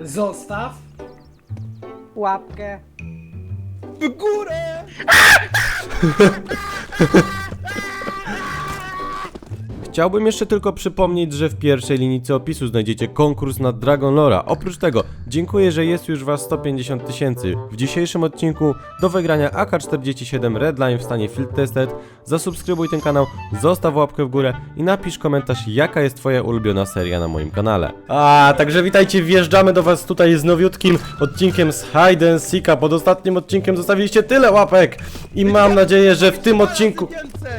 Zostaw. Łapkę. W górę! Chciałbym jeszcze tylko przypomnieć, że w pierwszej linijce opisu znajdziecie konkurs na Dragon Lora. Oprócz tego, dziękuję, że jest już was 150 tysięcy. W dzisiejszym odcinku do wygrania AK-47 Redline w stanie Field Tested. Zasubskrybuj ten kanał, zostaw łapkę w górę i napisz komentarz, jaka jest twoja ulubiona seria na moim kanale. A, także witajcie, wjeżdżamy do was tutaj z nowiutkim odcinkiem z Hide and Seeka. Pod ostatnim odcinkiem zostawiliście tyle łapek i mam nadzieję, że w tym odcinku...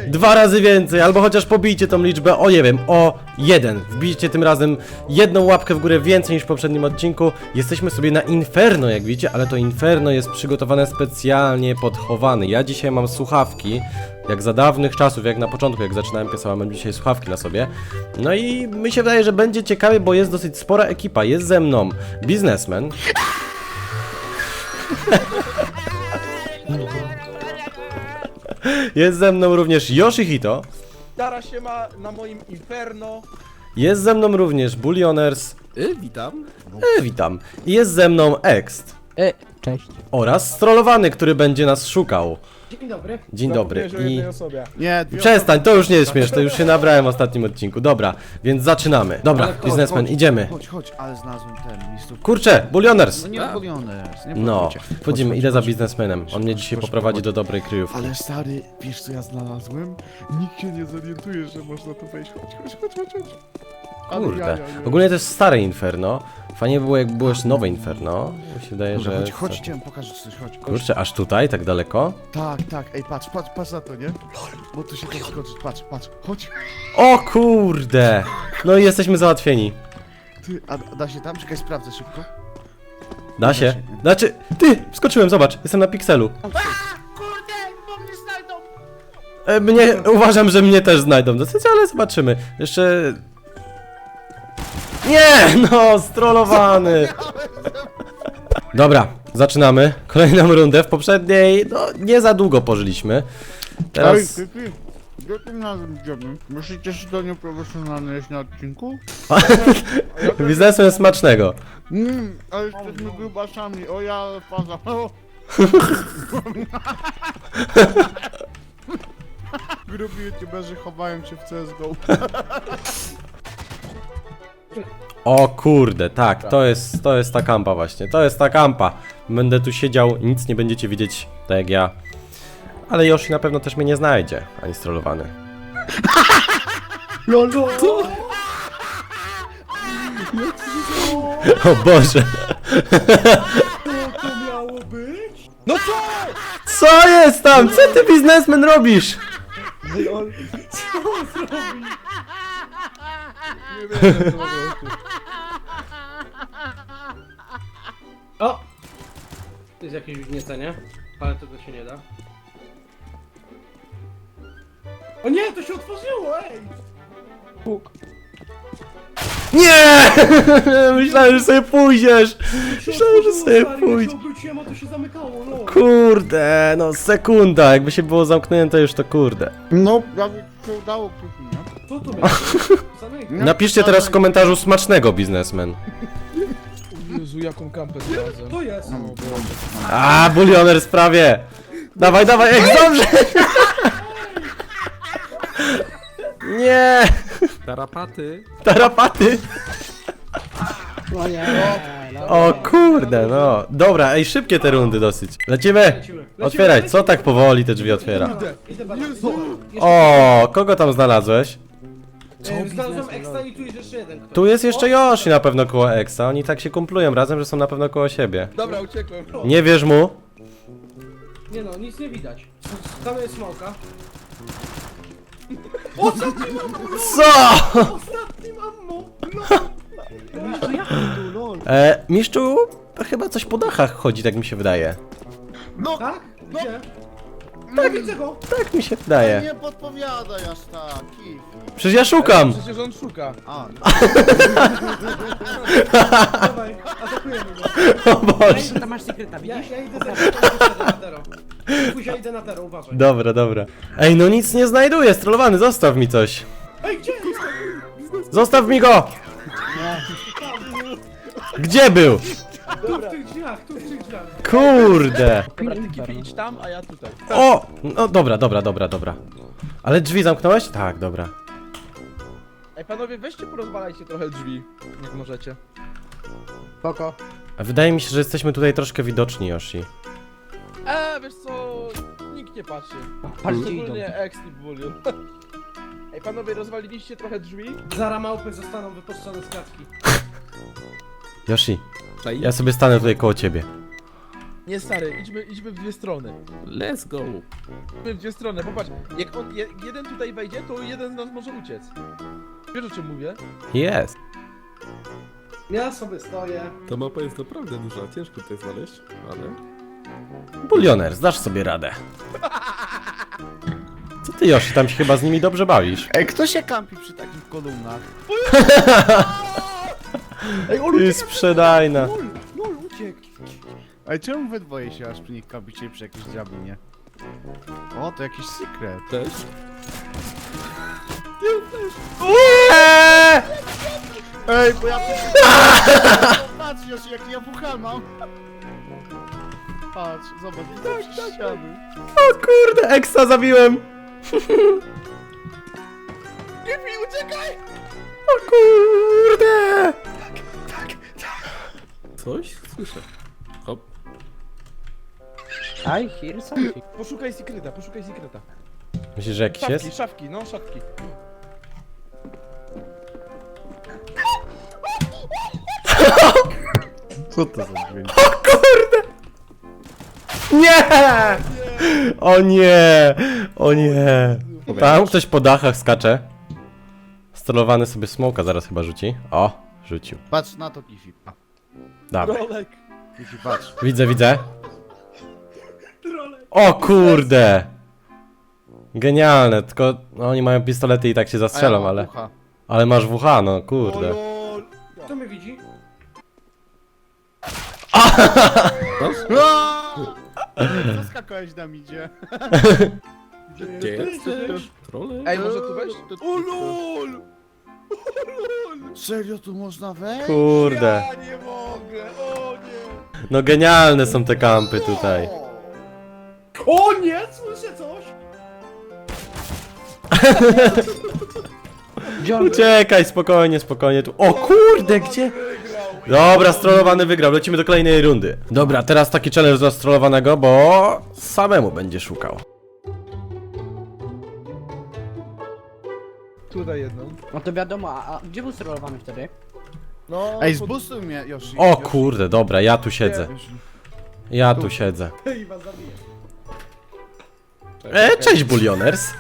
Dwa razy więcej, albo chociaż pobijcie tą liczbę o nie wiem, o jeden. Wbijcie tym razem jedną łapkę w górę więcej niż w poprzednim odcinku. Jesteśmy sobie na Inferno, jak widzicie, ale to Inferno jest przygotowane specjalnie pod chowany. Ja dzisiaj mam słuchawki. Jak za dawnych czasów, jak na początku, jak zaczynałem pisałem, mam dzisiaj słuchawki na sobie. No i mi się wydaje, że będzie ciekawie, bo jest dosyć spora ekipa. Jest ze mną biznesmen. Jest ze mną również Yoshihito. Dara się ma na moim Inferno. Jest ze mną również Bullioners. Y, witam. E, witam. I jest ze mną Ext. E, cześć. Oraz Strollowany, który będzie nas szukał. Dzień dobry. Dzień dobry. Zapomniałeś o I... jednej osobie. Nie, Przestań, to już nie jest śmieszne, już się nabrałem w ostatnim odcinku. Dobra, więc zaczynamy. Dobra, Ale chodź, biznesmen, chodź, idziemy. Chodź, chodź, ale znalazłem ten miejscówkę. Kurczę, Bullioners! No nie robione, nie No, podchodźcie. wchodzimy, Chodź, idę za chodź. biznesmenem. On mnie dzisiaj Chodź, poprowadzi chodź. do dobrej kryjówki. Ale stary, wiesz co ja znalazłem? Nikt się nie zorientuje, że można tu wejść. Chodź, chodź, chodź, chodź, chodź. Kurde. Ogólnie to jest stare Inferno. Fajnie by było, jakby było jeszcze nowe Inferno. Mi się wydaje, Dobra, że... chodź, chodź, cię pokażę coś, chodź. Kurczę, aż tutaj, tak daleko? Tak, tak, ej, patrz, patrz, patrz na to, nie? Bo tu się da skoczyć, patrz, patrz, chodź. O kurde! No i jesteśmy załatwieni. Ty, a da się tam? Czekaj, sprawdzę szybko. Da się? Znaczy, ty! Wskoczyłem, zobacz, jestem na pikselu. E, Mnie, uważam, że mnie też znajdą dosyć, ale zobaczymy. Jeszcze... Nie, no, strollowany. Dobra, zaczynamy. Kolejną rundę. W poprzedniej, no, nie za długo pożyliśmy. Teraz... ty, ty. Jakim razem idziemy? Myślicie, że to nieprofesjonalne jest na odcinku? Biznesem smacznego. Mmm, ale jesteśmy grubaszami, o ja faza. O. Grubi youtuberzy chowają się w CSGO. O kurde, tak, to jest, to jest ta kampa właśnie, to jest ta kampa. Będę tu siedział, nic nie będziecie widzieć, tak jak ja. Ale Yoshi na pewno też mnie nie znajdzie, ani strollowany. Lolo! O Boże, to miało być? No co? co jest tam? Co ty biznesmen robisz? Lol. Co on zrobi? Nie wiem, co jakieś wgniecenie, ale tego się nie da. O nie, to się otworzyło, ej! Puk. Nie! Myślałem, że sobie pójdziesz. Myślałem, że sobie stary, pójdzie. Jak się obróciłem, a to się zamykało, no. Kurde, no sekunda, jakby się było zamknięte już to kurde. No, prawie się udało krótko, nie? Co to będzie? Napiszcie teraz w komentarzu smacznego biznesmen. Jezu, jaką kampę znalazłem. To jest. No. A, bulioner sprawie. Dawaj, dawaj, jak dobrze. Nie, Tarapaty. tarapaty. No nie, no. O kurde, no. Dobra, ej, szybkie te rundy dosyć. Lecimy. Otwieraj, co tak powoli te drzwi otwiera? Idę, idę bardzo. O, kogo tam znalazłeś? E, Znalazłem ekstra i tu jest jeszcze jeden ktoś. Tu jest jeszcze Yoshi na pewno koło Exa. Oni tak się kumplują razem, że są na pewno koło siebie. Dobra, uciekłem. Nie wierz mu. Nie no, nic nie widać. Tam jest smoka. Co? Ostatni mammo! E, mistrzu, chyba coś po dachach chodzi, tak mi się wydaje. No, Tak? Gdzie? Tak, widzę go! Tak mi się wydaje. nie podpowiadaj aż tak, Kifi. Przecież ja szukam. Przecież on szuka. A, Dawaj, atakujemy go. O Boże. Tam masz sekreta, Ja, widzisz? ja idę za. Później idę na tero, uważaj. Dobra, dobra. Ej, no nic nie znajduję, strollowany, zostaw mi coś. Ej, gdzie jest? Zostaw mi go! Gdzie był? Tu Kurde! Kifi idź tam, a ja tutaj. O! No dobra, dobra, dobra, dobra. Ale drzwi zamknąłeś? Tak, dobra. Ej, panowie, weźcie porozwalajcie trochę drzwi, jak możecie. Spoko. A Wydaje mi się, że jesteśmy tutaj troszkę widoczni, Yoshi. Eee, wiesz co, nikt nie patrzy. Patrzcie idą. Szczególnie Bullion. Ej, panowie, rozwaliliście trochę drzwi? Zara małpy zostaną wypuszczone z klatki. Yoshi, ja sobie stanę tutaj koło ciebie. Nie, stary, idźmy, idźmy w dwie strony. Let's go. Idźmy w dwie strony, popatrz, jak on, je, jeden tutaj wejdzie, to jeden z nas może uciec. Wiesz o czym mówię? Jest. Ja sobie stoję. Ta mapa jest naprawdę duża, ciężko tutaj znaleźć, ale... Bulioner, zdasz sobie radę. Co ty, Yoshi, tam się chyba z nimi dobrze bawisz? Ej, kto się kampi przy takich kolumnach? Ej, Ty sprzedajna. Ej, czemu wy dwoje się aż przy nich kampicie przy jakiejś drabinie? O, to jakiś sekret. Cześć. Nie! Ej, bo ja... Patrz, już jak ja pucham mam. Patrz, zobacz, tak, tak, ściany. O kurde, eksta zabiłem! Kifi, uciekaj! O kurde! Coś? Słyszę. I hear something. Poszukaj sekreta, poszukaj sekreta. Myślisz, że jakiś Szafki, jest? szafki, no, szafki. Co to za dźwięk? Nie! O nie! O nie! Tam ktoś po dachach skacze. Sterowany sobie smoka zaraz chyba rzuci. O, rzucił. Patrz na to, Kifi. Dawaj. Rolek. Kifi, patrz. Widzę, widzę. O kurde! Genialne, tylko no, oni mają pistolety i tak się zastrzelą, ale... Ale masz WH, no kurde. Kto mnie widzi? Co skakałeś na midzie? Gdzie jesteś? Trole? Ej, może tu wejść? O lol! Serio tu można wejść? Kurde. Ja nie mogę, o nie! No genialne są te kampy tutaj. O nie, słyszę coś! Uciekaj, spokojnie, spokojnie tu. O kurde, gdzie? Dobra, strollowany wygrał, lecimy do kolejnej rundy. Dobra, teraz taki challenge dla strollowanego, bo samemu będzie szukał. Tutaj jedną. No to wiadomo, a, a gdzie był sterowany wtedy? No, Ej, pod- zbustuj mnie, Yoshi. O Yoshi. kurde, dobra, ja tu siedzę. Ja tu siedzę. I was zabiję. E, cześć bulioners.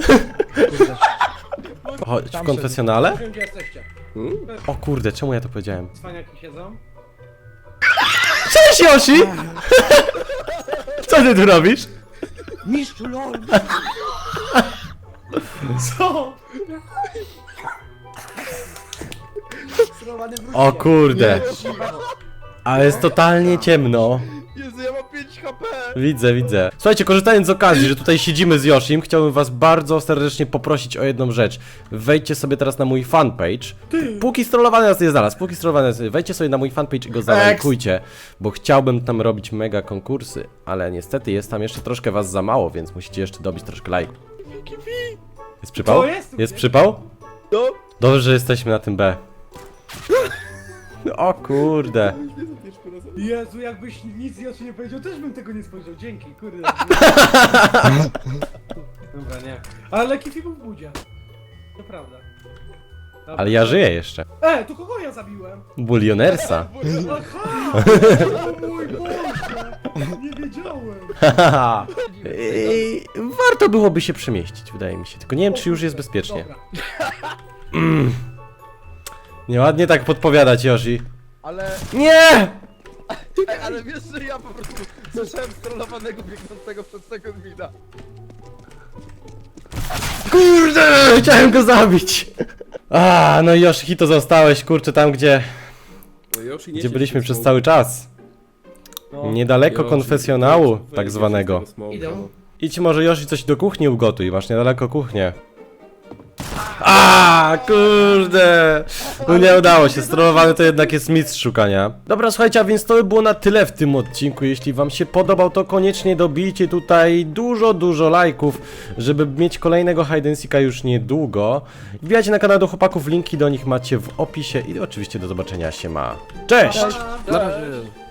Chodź, w konfesjonale? Wiem gdzie jesteście. O kurde, czemu ja to powiedziałem? Cwaniaki siedzą. Cześć Yoshi! Co ty tu robisz? Mistrzu LOL! Co? Sterowany. O kurde. Ale jest totalnie ciemno. Widzę, widzę. Słuchajcie, korzystając z okazji, że tutaj siedzimy z Yoshim, chciałbym was bardzo serdecznie poprosić o jedną rzecz. Wejdźcie sobie teraz na mój fanpage. Póki strollowany nas nie znalazł, póki strollowany nas nie wejdźcie sobie na mój fanpage i go zalajkujcie, bo chciałbym tam robić mega konkursy, ale niestety jest tam jeszcze troszkę was za mało, więc musicie jeszcze dobić troszkę lajków. Jest przypał? Jest? Jest przypał? No, Dobrze, że jesteśmy na tym B. O kurde. Jezu, jakbyś nic jeszcze nie powiedział, też bym tego nie spojrzał. Dzięki, kurde. Dobra, nie. Ale Kifi był w budzie. To prawda. Dobra. Ale ja żyję jeszcze. E, to kogo ja zabiłem? Bulionersa. Aha! O mój Boże! Nie wiedziałem. Haha. Ej, Warto byłoby się przemieścić, wydaje mi się. Tylko nie wiem, czy już jest bezpiecznie. Dobra. Nieładnie tak podpowiadać, Yoshi. ale... Nie! Ej, ale wiesz, że ja po prostu słyszałem strollowanego biegnącego przez tego gwida. Kurde! Chciałem go zabić! A, no i Yoshi, Hito zostałeś, kurczę, tam gdzie, No Yoshi nie gdzie byliśmy przez cały czas. No. Niedaleko Yoshi, konfesjonału, tak zwanego. tego smoka. Idę. Idź może Yoshi coś do kuchni ugotuj, masz niedaleko kuchnię. A, kurde! No nie udało się, strollowany to jednak jest mistrz szukania. Dobra, słuchajcie, a więc to by było na tyle w tym odcinku. Jeśli wam się podobał, to koniecznie dobijcie tutaj dużo, dużo lajków, żeby mieć kolejnego hide and seeka już niedługo. Wbijajcie na kanał do chłopaków, linki do nich macie w opisie i oczywiście do zobaczenia się ma. Cześć! Na razie.